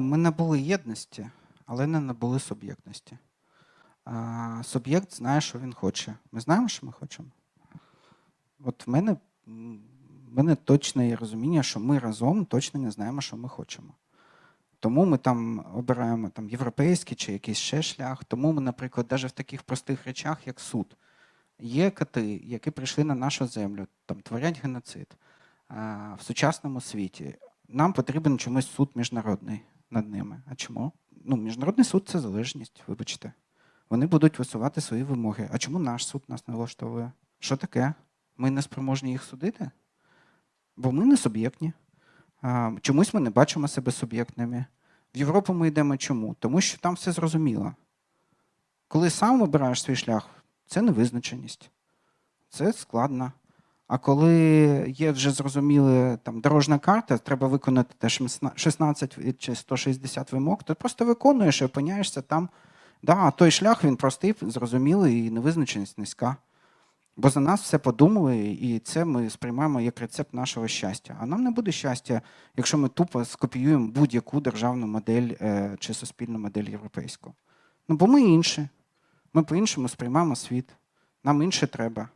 Ми набули єдності, але не набули суб'єктності. Суб'єкт знає, що він хоче. Ми знаємо, що ми хочемо. От в мене, в мене точне є розуміння, що ми разом точно не знаємо, що ми хочемо. Тому ми там обираємо там, європейський чи якийсь ще шлях. Тому ми, наприклад, навіть в таких простих речах, як суд, є кати, які прийшли на нашу землю, там творять геноцид в сучасному світі. Нам потрібен чомусь суд міжнародний над ними. А чому? Ну, міжнародний суд це залежність, вибачте. Вони будуть висувати свої вимоги. А чому наш суд нас не влаштовує? Що таке? Ми не спроможні їх судити? Бо ми не суб'єктні. Чомусь ми не бачимо себе суб'єктними. В Європу ми йдемо чому? Тому що там все зрозуміло. Коли сам обираєш свій шлях, це невизначеність. Це складно. А коли є вже зрозуміла там дорожня карта, треба виконати теж 16 чи 160 вимог, то просто виконуєш і опиняєшся там. Да, той шлях він простий, зрозумілий і невизначеність низька. Бо за нас все подумали, і це ми сприймаємо як рецепт нашого щастя. А нам не буде щастя, якщо ми тупо скопіюємо будь-яку державну модель е, чи суспільну модель європейську. Ну, бо ми інші. Ми по-іншому сприймаємо світ. Нам інше треба.